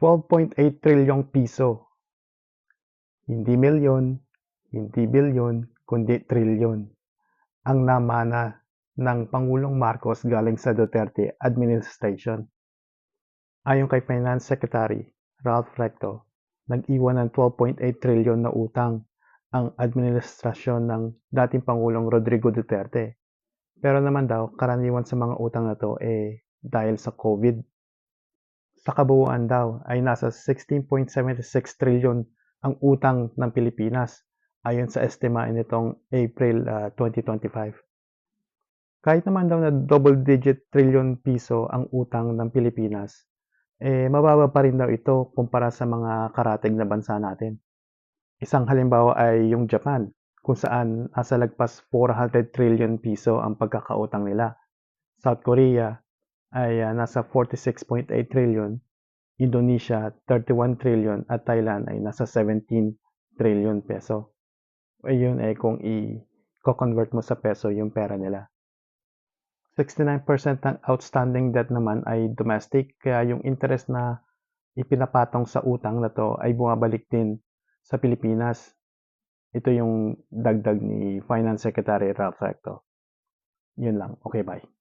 12.8 trilyong piso. Hindi milyon, hindi bilyon, kundi trilyon. Ang namana ng Pangulong Marcos galing sa Duterte administration. Ayon kay Finance Secretary Ralph Recto, nag-iwan ng 12.8 trilyon na utang ang administrasyon ng dating Pangulong Rodrigo Duterte. Pero naman daw, karaniwan sa mga utang na to eh dahil sa COVID. Sa kabuuan daw ay nasa 16.76 trilyon ang utang ng Pilipinas ayon sa estima nitong April uh, 2025. Kahit naman daw na double digit trilyon piso ang utang ng Pilipinas, eh mababa pa rin daw ito kumpara sa mga karatig na bansa natin. Isang halimbawa ay yung Japan, kung saan nasa lagpas 400 trillion piso ang pagkakautang nila. South Korea ay uh, nasa 46.8 trillion, Indonesia 31 trillion at Thailand ay nasa 17 trillion peso. Ayun ay kung i-convert mo sa peso yung pera nila. 69% ng outstanding debt naman ay domestic kaya yung interest na ipinapatong sa utang na to ay bumabalik din sa Pilipinas. Ito yung dagdag ni Finance Secretary Ralph Recto. Yun lang. Okay, bye.